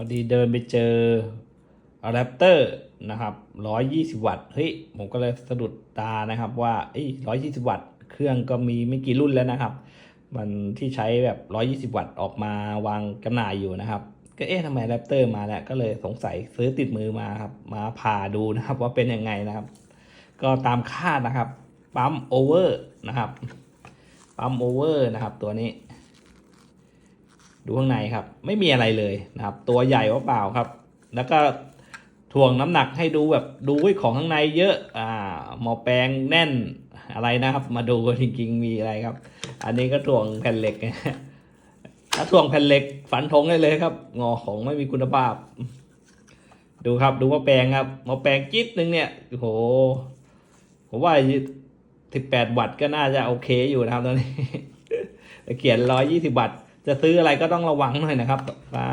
อดีเดินไปเจออะแดปเตอร์นะครับร้อยยี่สิบวัตต์ เฮ้ย ผมก็เลยสะดุดตานะครับว่าเอ้ร้อยยี่สิบวัตต์ เครื่องก็มีไม่กี่รุ่นแล้วนะครับ มันที่ใช้แบบร้อยยี่สิบวัตต์ออกมาวางจำหน่ายอยู่นะครับ ก็เอ๊ะทำไมแรปเตอร์มาแล้ว ก็เลยสงสัยซื้อติดมือมาครับ มาผ่าดูนะครับว่าเป็นยังไงนะครับ ก็ตามคาดนะครับ ปั๊มโอเวอร์นะครับ ปั๊มโอเวอร์นะครับตัวนี้ ดูข้างในครับ ไม่มีอะไรเลยนะครับ ตัวใหญ่ว่าเปล่าครับ แล้วก็ถ่วงน้ำหนักให้ดูแบบดูไว้ของข้างในเยอะอ่าหมอแปลงแน่นอะไรนะครับ มาดูจริงๆมีอะไรครับ อันนี้ก็ถ่วงแผ่นเหล็กถ้าถ่วงแผ่นเหล็กฝันธงได้เลยครับ งอของไม่มีคุณภาพ ดูครับดูหว่าแปลงครับหมอแปลงจิ๊ดนึงเนี่ยโอ้โหผมว่าสิบแปดวัตต์ก็น่าจะโอเคอยู่นะครับตอนนี้เขียนร้อยยี่สิบวัตต์ จะซื้ออะไรก็ต้องระวังหน่อยนะครับว่า